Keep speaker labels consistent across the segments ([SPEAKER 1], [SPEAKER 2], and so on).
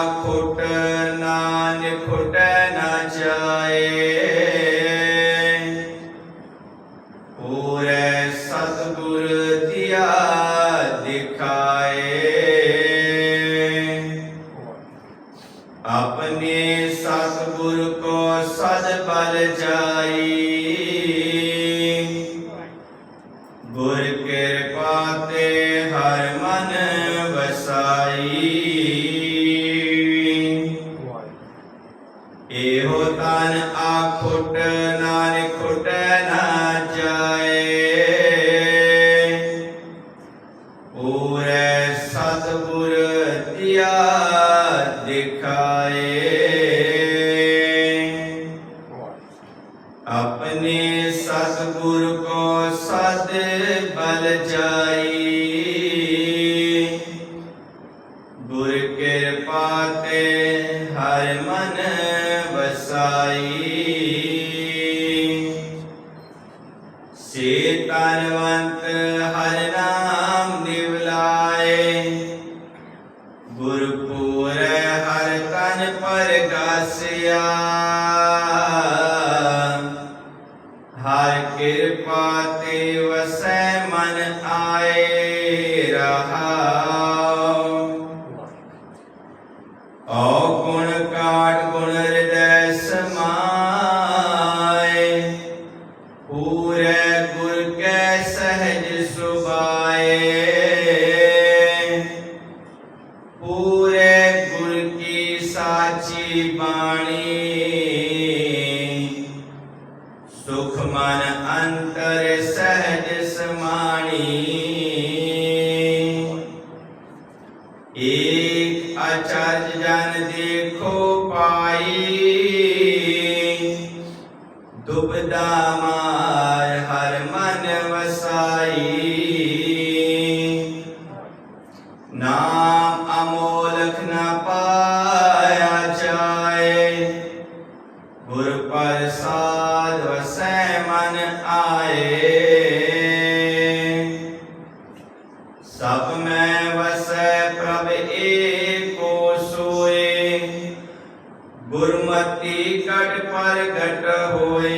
[SPEAKER 1] ਤਨ ਆਖੁਟ ਨਾਨ ਖੁਟੈ ਨਾ ਜਾਏ। ਪੂਰੇ ਸਤਿਗੁਰ ਦਿਆ ਦਿਖਾਏ। ਆਪਣੇ ਸਤਿਗੁਰ ਕੋ ਸਦ ਬਲ ਜਾਈ। ਗੁਰ ਕਿਰਪਾ ਤੇ ਤਨ ਆਖੁਟ ਨਾਨਕ ਖੁਟੈ ਨਾ ਜਾਏ। ਪੂਰੇ ਸਤਿਗੁਰ ਦਿਆ ਦਿਖਾਏ। ਆਪਣੇ ਸਤਿਗੁਰ ਕੋ ਸਦ ਬਲ ਜਾਈ। ਗੁਰ ਕਿਰਪਾ ਤੇ ਹਰ ਮਨ ਵਸਾਈ ਸੇ ਤਨਵੰਤ ਹਰ ਨਾਮ ਨਿਵਲਾਏ ਗੁਰਪੂਰ ਹਰ ਤਨ ਪਰਗਾਸਿਆ ਹਰ ਕਿਰਪਾ ਤੇ ਵਸੈ ਮਨ ਆਏ ਰਹਾ ਓ ਗੁਣ ਕਾਟ ਸਹਿਜ ਸੁਭਾਏ। ਪੂਰੇ ਗੁਰ ਕੀ ਸਾਚੀ ਬਾਣੀ। ਸੁਖ ਮਨ ਅੰਤਰ ਸਹਿਜ ਸਮਾਣੀ। ਏਕ ਅਚਰਜ ਜਨ ਦੇਖੋ ਪਾਈ। ਦੁਬਦਾ ਮਾਰ ਗੁਰਮਤੀ ਕਟ ਪ੍ਰਗਟ ਹੋਏ।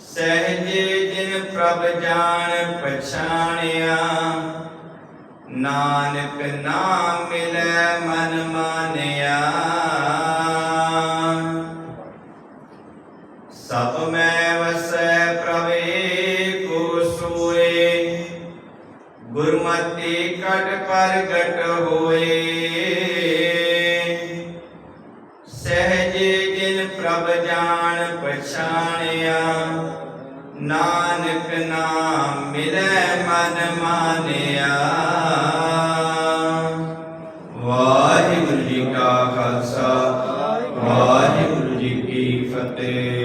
[SPEAKER 1] ਸਹਿਜੇ ਜਿਨ ਪ੍ਰਭ ਜਾਣ ਪਛਾਣਿਆ, ਨਾਨਕ ਨਾਮ ਮਿਲੈ ਮਨ ਮਾਨਿਆ। ਸਭ ਮੈਂ ਵਸੈ ਪ੍ਰਵੇ ਏਕੋ ਸੋਏ। ਗੁਰਮਤੀ ਕਟ ਪ੍ਰਗਟ ਨਾਨਕ ਨਾਮ ਮਿਲੈ ਮਨ ਮਾਨਿਆ। ਵਾਹਿਗੁਰੂ ਜੀ ਕਾ ਖਾਲਸਾ ਵਾਹਿਗੁਰੂ ਜੀ ਕੀ ਫਤਿਹ।